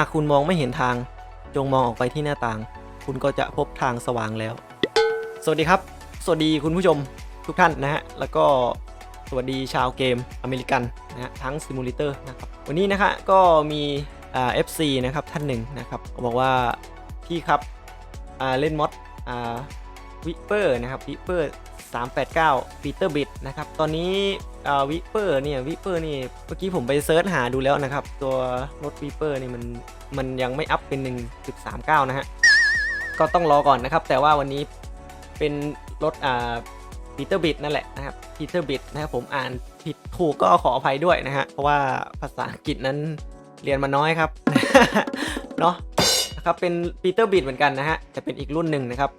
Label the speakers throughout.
Speaker 1: ากคุณมองไม่เห็นทาง จงมองออกไปที่หน้าต่าง คุณก็จะพบทางสว่างแล้ว สวัสดีครับ สวัสดีคุณผู้ชมทุกท่านนะฮะ แล้วก็สวัสดีชาวเกมอเมริกันนะฮะทั้งซิมูเลเตอร์นะครับ วันนี้นะคะก็มีอ่า FC นะครับท่านหนึ่งนะครับบอกว่าพี่ครับอ่าเล่นมอดอ่าวิเปอร์นะครับวิเปอร์389ปีเตอร์บิดนะครับ ตอนนี้ อ่าวิเปอร์เนี่ยวิเปอร์นี่เมื่อกี้ผมไปเซิร์ชหาดูแล้วนะครับ ตัวรถวิเปอร์นี่มันมันยังไม่อัพเป็น 1.39 นะฮะ ก็ต้องรอก่อนนะครับ แต่ว่าวันนี้เป็นรถอ่าปีเตอร์บิดนั่นแหละนะครับปีเตอร์บิดนะครับผมอ่านผิดถูกก็ขออภัยด้วยนะฮะ เพราะว่าภาษาอังกฤษนั้นเรียนมาน้อยครับเนาะนะครับเป็นปีเตอร์บิดเหมือนกันนะฮะแต่เป็นอีกรุ่นหนึ่งนะครับ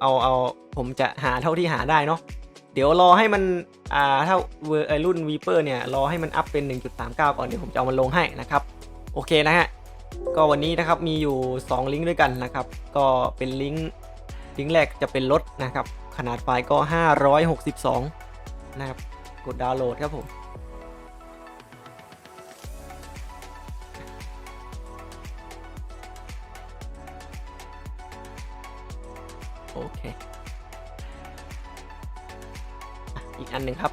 Speaker 1: เอาเอาผมจะหาเท่าที่หาได้เนาะ เดี๋ยวรอให้มันอ่าถ้าเวอร์รุ่นวีเปอร์เนี่ยรอให้มันอัพเป็น 1.39 ก่อนเดี๋ยวผมจะเอามันลงให้นะครับ โอเคนะฮะก็วันนี้นะครับมีอยู่ 2 ลิงก์ด้วยกันนะครับ ก็เป็นลิงก์ลิงก์แรกจะเป็นรถนะครับ ขนาดไฟล์ก็ 562 นะครับ กดดาวน์โหลดครับผม หนึ่งครับ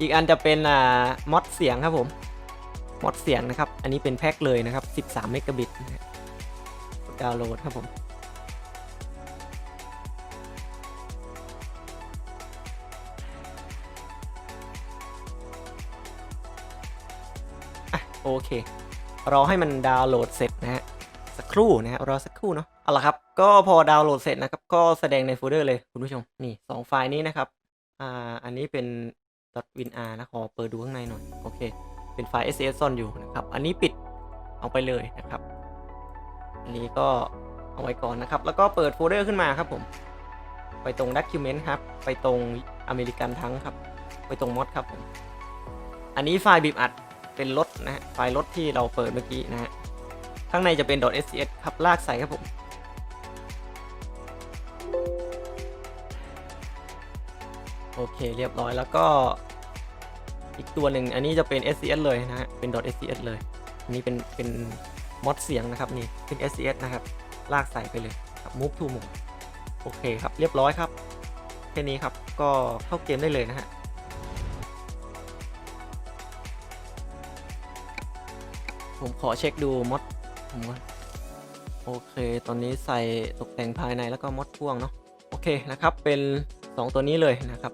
Speaker 1: อีกอันจะเป็นอ่ามอดเสียงครับผมมอดเสียงนะครับ อันนี้เป็นแพ็คเลยนะครับ 13 เมกะบิตดาวน์โหลดครับผมอโอเค รอให้มันดาวน์โหลดเสร็จนะฮะ สักครู่นะฮะ รอสักครู่เนาะ เอาละครับ ก็พอดาวน์โหลดเสร็จนะครับ ก็แสดงในโฟลเดอร์เลยคุณผู้ชม นี่สองไฟล์นี้นะครับ อ่าอันนี้เป็น .winr นะขอเปิดดูข้างในหน่อยโอเค เป็นไฟล์ SCS ซ่อนอยู่นะครับ อันนี้ปิดเอาไปเลยนะครับ อันนี้ก็เอาไว้ก่อนนะครับ แล้วก็เปิดโฟลเดอร์ขึ้นมาครับผม ไปตรง Document ครับ ไปตรงอเมริกันทั้งครับ ไปตรงมอดครับผมอันนี้ไฟล์บีบอัดเป็นรถนะฮะไฟล์รถที่เราเปิดเมื่อกี้นะฮะข้างในจะเป็น .scs ครับลากใส่ครับผม โอเคเรียบร้อยแล้วก็อีกตัวหนึ่งอันนี้จะเป็น SCS เลยนะฮะ เป็น .scs เลย อันนี้เป็นเป็นมอดเสียงนะครับนี่ เป็น SCS นะครับ ลากใส่ไปเลยครับ move to mode โอเคครับ เรียบร้อยครับ แค่นี้ครับ ก็เข้าเกมได้เลยนะฮะผมขอเช็คดูมอดผมก่อนโอเค ตอนนี้ใส่ตกแต่งภายในแล้วก็มอดพ่วงเนาะ โอเคนะครับ เป็น 2 ตัวนี้เลยนะครับ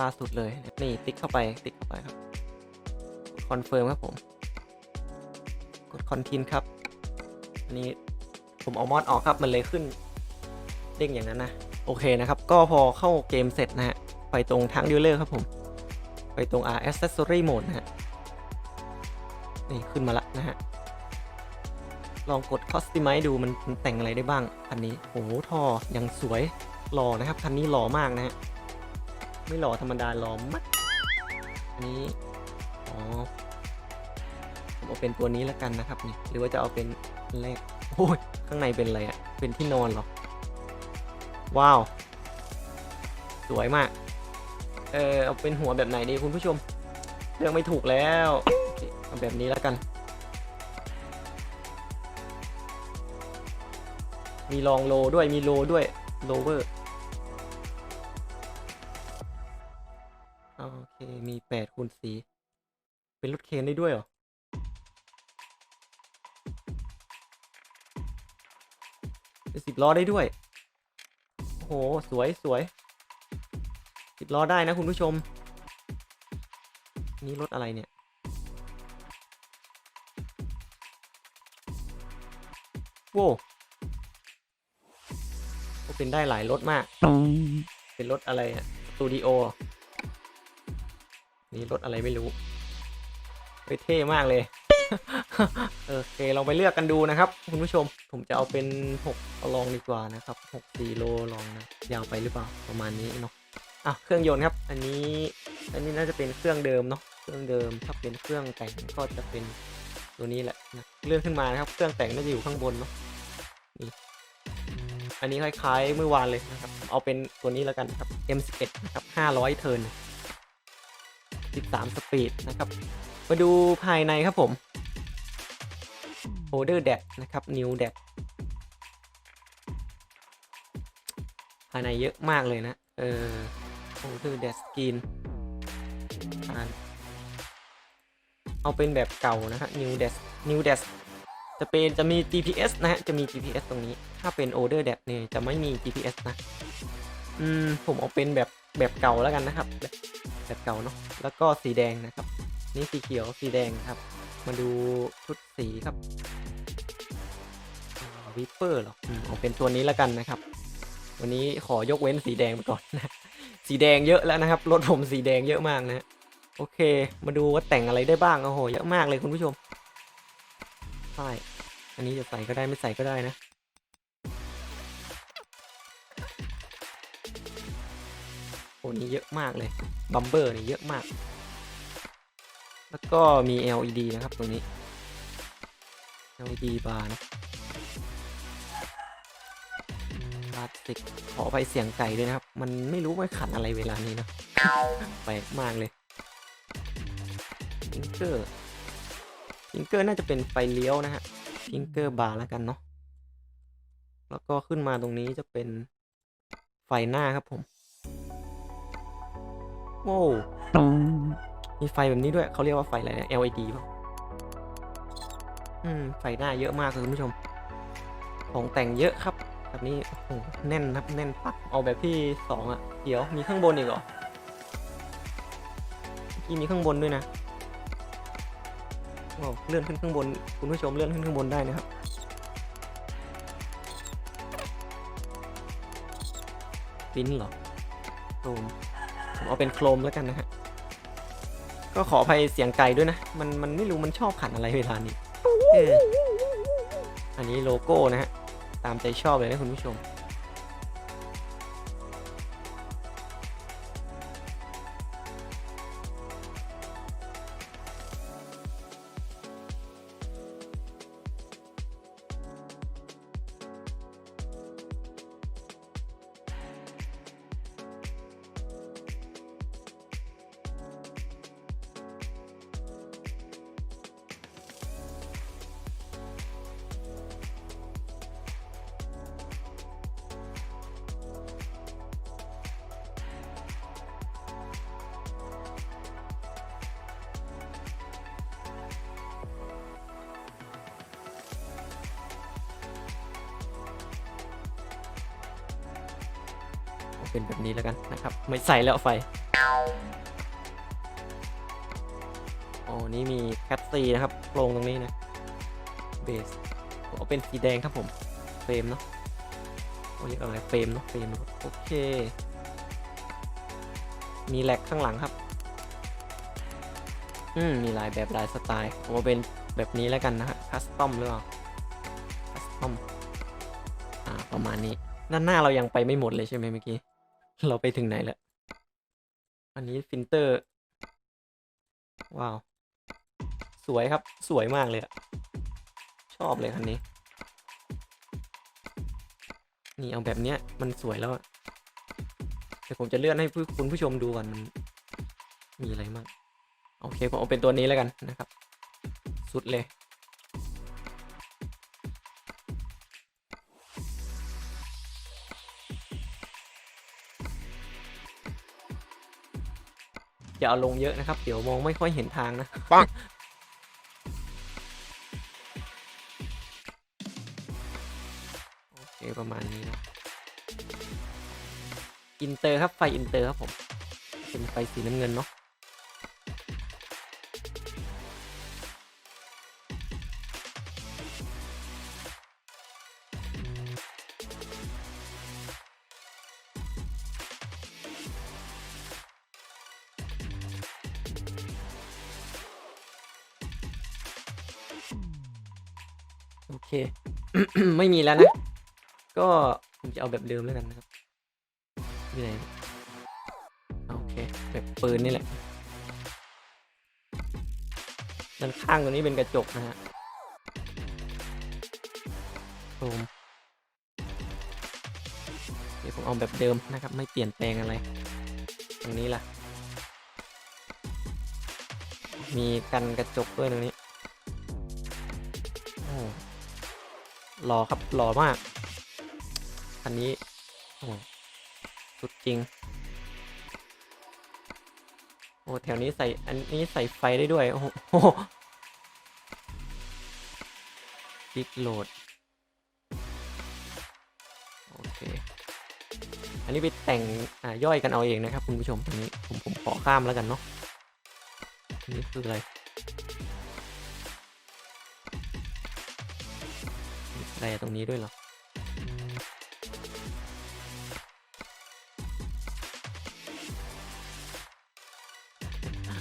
Speaker 1: ล่าสุดเลย นี่ติ๊กเข้าไป ติ๊กเข้าไปครับ คอนเฟิร์มครับผม กดคอนทินครับ อันนี้ผมเอามอดออกครับ มันเลยขึ้นเด้งอย่างนั้นนะ โอเคนะครับ ก็พอเข้าเกมเสร็จนะฮะ ไปตรงทางดีลเลอร์ครับผม ไปตรง R accessory mode นะฮะ นี่ขึ้นมาละนะฮะลองกด customize ดูมันมันแต่งอะไรได้บ้างคันนี้ โอ้โห ท่อยังสวย หล่อนะครับคันนี้หล่อมากนะฮะไม่หล่อธรรมดาหล่อมากอันนี้อ๋อผมเอาเป็นตัวนี้แล้วกันนะครับนี่หรือว่าจะเอาเป็นแรกโอ้ยข้างในเป็นอะไรอะเป็นที่นอนหรอว้าว สวยมาก เออเอาเป็นหัวแบบไหนดีคุณผู้ชมเลือกไม่ถูกแล้วเคเอาแบบนี้แล้วกัน มีลองโลด้วยมีโลด้วยโลเวอร์ แปดคูณสีเป็นรถเคนได้ด้วยเหรอ เป็นสิบล้อได้ด้วย โอ้โห สวยสวยสิบล้อได้นะคุณผู้ชม นี่รถอะไรเนี่ย โว้โอ้เป็นได้หลายรถมาก เป็นรถอะไรอะสตูดิโอ นี่รถอะไรไม่รู้เฮ้ยเท่มากเลย โอเคลองไปเลือกกันดูนะครับ คุณผู้ชมผมจะเอาเป็น6เอาลองดีกว่านะครับ6 4โลลองนะยาวไปหรือเปล่าประมาณนี้เนาะอะเครื่องยนต์ครับ อันนี้อันนี้น่าจะเป็นเครื่องเดิมเนาะเครื่องเดิมถ้าเป็นเครื่องแต่งก็จะเป็นตัวนี้แหละนะเลื่อนขึ้นมานะครับ เครื่องแต่งน่าจะอยู่ข้างบนเนาะนี่อันนี้คล้ายๆเมื่อวานเลยนะครับ เอาเป็นตัวนี้แล้วกันครับ M11 นะครับ500เทิร์น 13 สปีดนะครับ มาดูภายในครับผม holder dat นะครับ new dat ภายในเยอะมากเลยนะ เออ holder dat skin อ่านเอาเป็นแบบเก่านะฮะ new dat new dat จะเป็นจะมี GPS นะฮะ จะมี GPS ตรงนี้ ถ้าเป็น order dat เนี่ยจะไม่มี GPS นะ อืม ผมเอาเป็นแบบแบบเก่าแล้วกันนะครับแบบเก่าเนาะแล้วก็สีแดงนะครับ นี่สีเขียวสีแดงครับ มาดูชุดสีครับวิปเปอร์หรอเอาเป็นตัวนี้แล้วกันนะครับ วันนี้ขอยกเว้นสีแดงไปก่อนนะสีแดงเยอะแล้วนะครับรถผมสีแดงเยอะมากนะฮะโอเค มาดูว่าแต่งอะไรได้บ้างโอ้โหเยอะมากเลยคุณผู้ชมใช่อันนี้จะใส่ก็ได้ไม่ใส่ก็ได้นะ โอ้นี่เยอะมากเลยบัมเบอร์นี่เยอะมาก แล้วก็มี LED นะครับตรงนี้ LED บาร์นะบาสติกขอไปเสียงไก่ด้วยนะครับ มันไม่รู้ว่าขันอะไรเวลานี้นะแปลกมากเลยพิงเกอร์พิงเกอร์น่าจะเป็นไฟเลี้ยวนะฮะพิงเกอร์บาร์แล้วกันเนาะแล้วก็ขึ้นมาตรงนี้จะเป็นไฟหน้าครับผม โว้วมีไฟแบบนี้ด้วยเขาเรียกว่าไฟอะไรนะ LED ป่ะอืมไฟหน้าเยอะมากเลยคุณผู้ชม ของแต่งเยอะครับ แบบนี้โอ้โหแน่นครับแน่นปักเอาแบบที่สองอะ เดี๋ยวมีข้างบนอีกเหรอที่มีข้างบนด้วยนะว้าวเลื่อนขึ้นข้างบน คุณผู้ชมเลื่อนขึ้นข้างบนได้นะครับปิ้นเหรอโครม ผมเอาเป็นโครมแล้วกันนะฮะ ก็ขออภัยเสียงไก่ด้วยนะ มันมันไม่รู้มันชอบขันอะไรเวลานี้ เออ อันนี้โลโก้นะฮะ ตามใจชอบเลยนะคุณผู้ชม เป็นแบบนี้แล้วกันนะครับ ไม่ใส่แล้วไฟโอ้นี่มีแคทซีนะครับโครงตรงนี้นะเบสเอาเป็นสีแดงครับผมเฟรมเนาะโอ้เรียอะไรเฟรมเนาะเฟรมโอเค มีแหลกข้างหลังครับ อืมมีลายแบบลายสไตล์ผมเอาเป็นแบบนี้แล้วกันนะฮะคัสตอมหรือเปล่าคัสตอมอ่าประมาณนี้ด้านหน้าเรายังไปไม่หมดเลยใช่ไหมเมื่อกี้ เราไปถึงไหนแล้ว อันนี้ฟิลเตอร์ ว้าว สวยครับ สวยมากเลยอะชอบเลยคันนี้ นี่เอาแบบเนี้ย มันสวยแล้วอะเดี๋ยวผมจะเลื่อนให้คุณผู้ชมดูก่อนมันมีอะไรบ้างโอเค ผมเอาเป็นตัวนี้แล้วกันนะครับ สุดเลย อย่าเอาลงเยอะนะครับ เดี๋ยวมองไม่ค่อยเห็นทางนะ
Speaker 2: ปัง
Speaker 1: โอเคประมาณนี้นะอินเตอร์ครับไฟอินเตอร์ครับผม เป็นไฟสีน้ำเงินเนาะ ไม่มีแล้วนะ ก็ผมจะเอาแบบเดิมแล้วกันนะครับอยู่ไหนโอเคแบบปืนนี่แหละด้านข้างตัวนี้เป็นกระจกนะฮะโครมเดี๋ยวผมเอาแบบเดิมนะครับ ไม่เปลี่ยนแปลงอะไรตรงนี้ล่ะ มีกันกระจกด้วยตรงนี้ หล่อครับหล่อมากคันนี้สุดจริง โอ้แถวนี้ใส่อันนี้ใส่ไฟได้ด้วย โอ้โหบิ๊กโหลด โอเค อันนี้ไปแต่งย่อยกันเอาเองนะครับคุณผู้ชมตรงนี้ผมผมขอข้ามแล้วกันเนาะนนี่คืออะไร ไรตรงนี้ด้วยเหรอ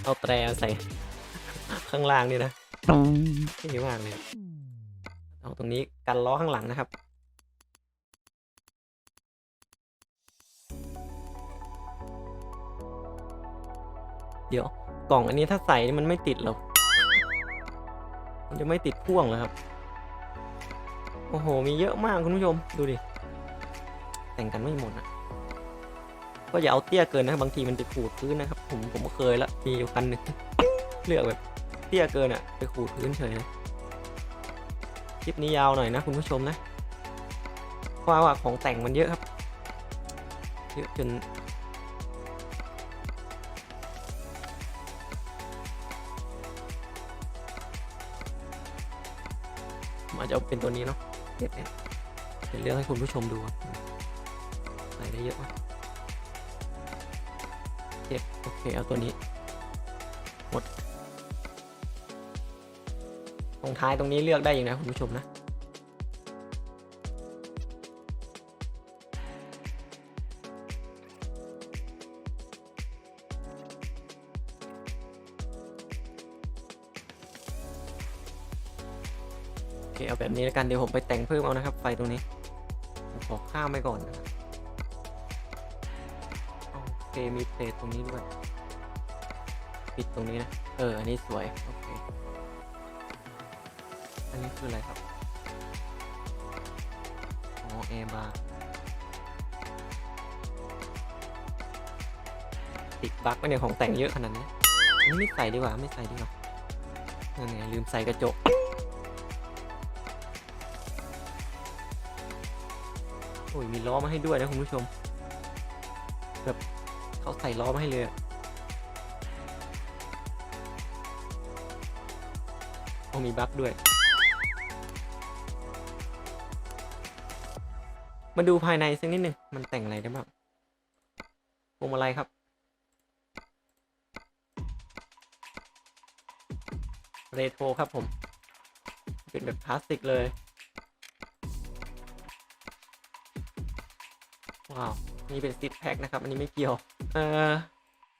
Speaker 1: เอาแตรใส่ ข้างล่างนี่นะเท่มากเลยเอาตรงนี้กันล้อข้างหลังนะครับเดี๋ยวกล่องอันนี้ถ้าใส่นี่มันไม่ติดหรอก มันจะไม่ติดพ่วงเหรอครับ โอ้โห มีเยอะมากคุณผู้ชม ดูดิ แต่งกันไม่หมดอะ ก็อย่าเอาเตี้ยเกินนะ บางทีมันไปขูดพื้นนะครับ ผมผมเคยละ มีอยู่คันหนึ่งเลือกแบบเตี้ยเกินอะ ไปขูดพื้นเฉยเลยคลิปนี้ยาวหน่อยนะคุณผู้ชมนะเพราะว่าของแต่งมันเยอะครับ เยอะจนมอาจจะเอาเป็นตัวนี้เนาะ เก็บเนี่ยเป็นเรื่องให้คุณผู้ชมดูใส่ได้เยอะมากเก็บโอเค เอาตัวนี้ หมด ตรงท้ายตรงนี้เลือกได้อีกนะคุณผู้ชมนะ แบบนี้แล้วกันเดี๋ยวผมไปแต่งเพิ่มเอานะครับ ไฟตรงนี้ผมขอข้ามไปก่อนนะครับโอเคมีเพลทตรงนี้ด้วยปิดตรงนี้นะ เออ อันนี้สวย โอเค อันนี้คืออะไรครับอ๋อแอร์บาร์ติดบั๊กไม่เนี่ยของแต่งเยอะขนาดนี้อันนี้ไม่ใส่ดีกว่า ไม่ใส่ดีกว่านั่นไงลืมใส่กระจก โอ้ยมีล้อมาให้ด้วยนะคุณผู้ชม แบบเขาใส่ล้อมาให้เลยโอ้มีบั๊กด้วย มาดูภายในสักนิดหนึ่งมันแต่งอะไรได้บ้างพวงมาลัยครับ เรโทรครับผม เป็นแบบพลาสติกเลย ว้าวนี่เป็นซิดแพ็คนะครับ อันนี้ไม่เกี่ยว เออ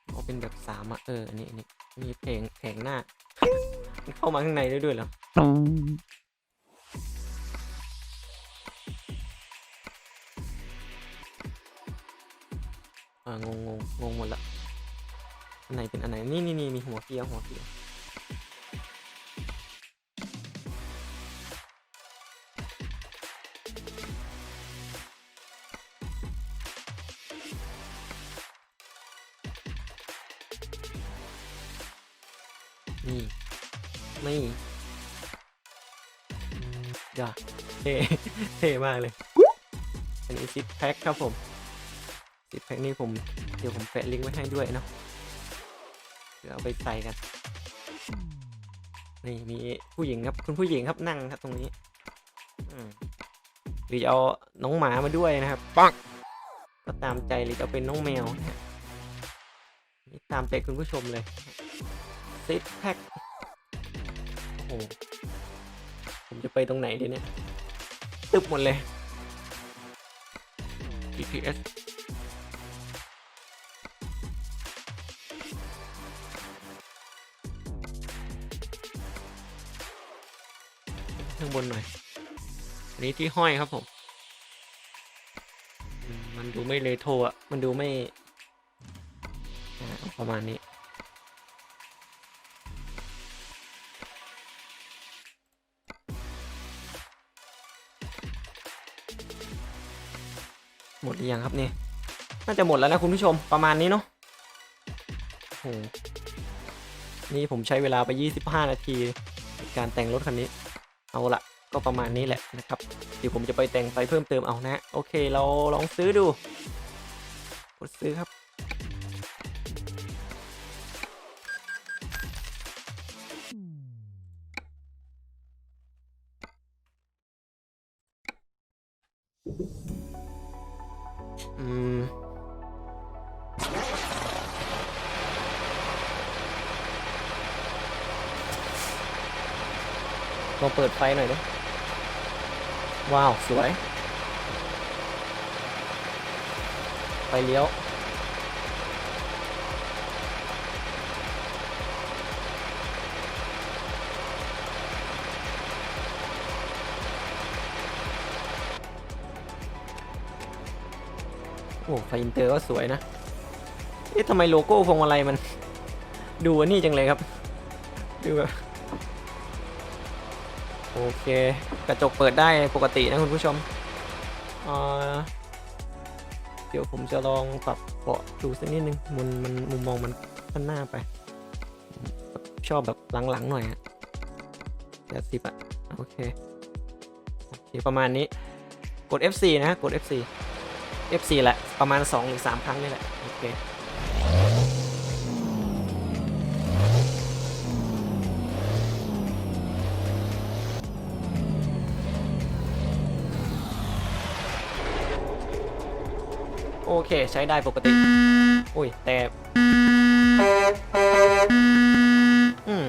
Speaker 1: เอาเป็นแบบสามอะ เออ อันนี้อันนี้มีเพลงแผงหน้า มันเข้ามาข้างในได้ด้วยเหรออ่างงงงงงหมดละ อันไหนเป็นอันไหน นี่นี่นี่มีหัวเกียวหัวเกียว นี่ไม่อืมอย่าเท่เท่มากเลย อันนี้ซิปแพ็คครับผมซิปแพ็คนี่ผม เดี๋ยวผมแปะลิงก์ไว้ให้ด้วยเนาะเดี๋ยวเอาไปใส่กัน นี่มีผู้หญิงครับ คุณผู้หญิงครับนั่งครับตรงนี้หรือจะเอาน้องหมามาด้วยนะครับปังก็ตามใจหรือจะเป็นน้องแมวนี่ตามใจคุณผู้ชมเลย ซิปแพ็คโอ้โหผมจะไปตรงไหนดีเนี่ย ตึบหมดเลย GPS ข้างบนหน่อย อันนี้ที่ห้อยครับผมอืมมันดูไม่เลโทรอะมันดูไม่อ่าเอาประมาณนี้ หมดหรือยังครับเนี่ย น่าจะหมดแล้วนะคุณผู้ชมประมาณนี้เนาะโอ้โหนี่ผมใช้เวลาไป 25 นาทีในการแต่งรถคันนี้ เอาละก็ประมาณนี้แหละนะครับ เดี๋ยวผมจะไปแต่งไฟเพิ่มเติมเอานะ โอเค เราลองซื้อดู กดซื้อครับ เปิดไฟหน่อยดิว้าว สวยไฟเลี้ยว โอ้ ไฟอินเตอร์ก็สวยนะ เอ๊ะทำไมโลโก้พวงมาลัยมัน ดูอันนี้จังเลยครับ ดูแบบ โอเค กระจกเปิดได้ปกตินะคุณผู้ชมเดี๋ยวผมจะลองปรับเบาะดูสักนิดนึงมันมันมุมมองมันข้างหน้าไป ชอบแบบหลังๆหน่อยฮะแปดสิบอะโอเคโอเค ประมาณนี้กด F4 นะฮะกด F4 F4 แหละ ประมาณ2หรือ3ครั้งนี่แหละ โอเค โอเค ใช้ได้ปกติ อุ้ย แต่อืม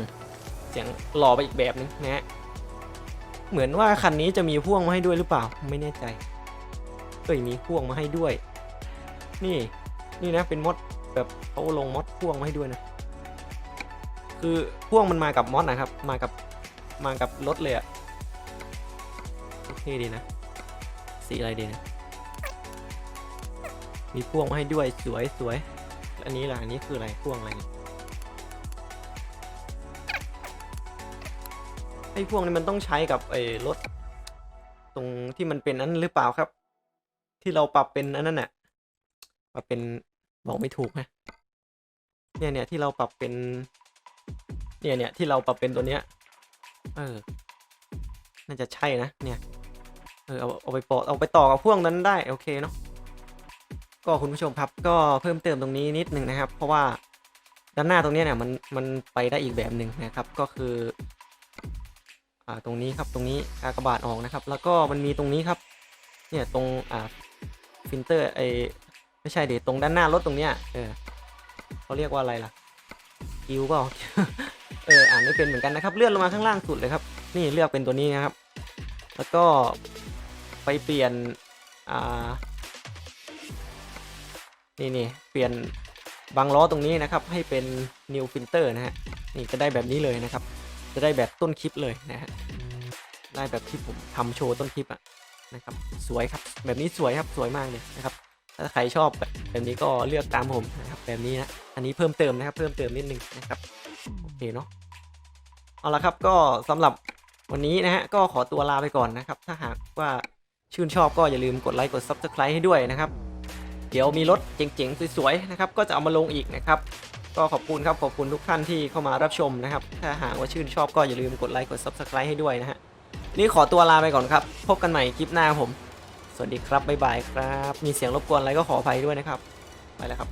Speaker 1: เสียงหล่อไปอีกแบบนึงนะฮะ เหมือนว่าคันนี้จะมีพ่วงมาให้ด้วยหรือเปล่า ไม่แน่ใจเอ้ยมีพ่วงมาให้ด้วย นี่ นี่นะเป็นมดแบบเขาลงมดพ่วงมาให้ด้วยนะ คือพ่วงมันมากับมดนะครับ มากับมากับรถเลยอะโอเคดีนะ สีอะไรดีนะ มีพ่วงมาให้ด้วยสวยสวย อันนี้ล่ะ อันนี้คืออะไรพ่วงอะไรไอ้พ่วงนี้มันต้องใช้กับไอ้รถ ตรงที่มันเป็นนนั้นหรือเปล่าครับ ที่เราปรับเป็นอันนั้นน่ะปรับเป็นบอกไม่ถูกนะเนี่ยเนี่ยที่เราปรับเป็น เนี่ยเนี่ยที่เราปรับเป็นตัวเนี้ย เออ น่าจะใช่นะเนี่ย เออเอาเอาไปปอเอาไปต่อกับพ่วงนั้นได้ โอเคเนาะ ก็คุณผู้ชมครับก็เพิ่มเติมตรงนี้นิดนึงนะครับ เพราะว่าด้านหน้าตรงนี้เนี่ยมันมันไปได้อีกแบบหนึ่งนะครับก็คืออ่าตรงนี้ครับตรงนี้กากบาทออกนะครับ แล้วก็มันมีตรงนี้ครับเนี่ยตรงอ่าฟิลเตอร์ไอไม่ใช่เดี๋ยวตรงด้านหน้ารถตรงเนี้ยเออเขาเรียกว่าอะไรล่ะกิวเปล่าเอออ่านไม่เป็นเหมือนกันนะครับเลื่อนลงมาข้างล่างสุดเลยครับ นี่เลือกเป็นตัวนี้นะครับ แล้วก็ไปเปลี่ยนอ่า นี่นี่เปลี่ยนบางล้อตรงนี้นะครับให้เป็น new filter นะฮะนี่จะได้แบบนี้เลยนะครับ จะได้แบบต้นคลิปเลยนะฮะได้แบบที่ผมทำโชว์ต้นคลิปอะนะครับสวยครับแบบนี้สวยครับสวยมากเลยนะครับถ้าใครชอบแบบนี้ก็เลือกตามผมนะครับแบบนี้นะอันนี้เพิ่มเติมนะครับเพิ่มเติมนิดนึงนะครับโอเคเนาะเอาละครับก็สำหรับวันนี้นะฮะก็ขอตัวลาไปก่อนนะครับ ถ้าหากว่าชื่นชอบก็อย่าลืมกดไลค์กด subscribe ให้ด้วยนะครับ เดี๋ยวมีรถเจ๋งๆสวยๆนะครับก็จะเอามาลงอีกนะครับก็ขอบคุณครับขอบคุณทุกท่านที่เข้ามารับชมนะครับถ้าหากว่าชื่นชอบก็อย่าลืมกดไลค์กด subscribe ให้ด้วยนะฮะนี่ขอตัวลาไปก่อนครับ พบกันใหม่คลิปหน้าผม สวัสดีครับบ๊ายบายครับ มีเสียงรบกวนอะไรก็ขออภัยด้วยนะครับ ไปแล้วครับ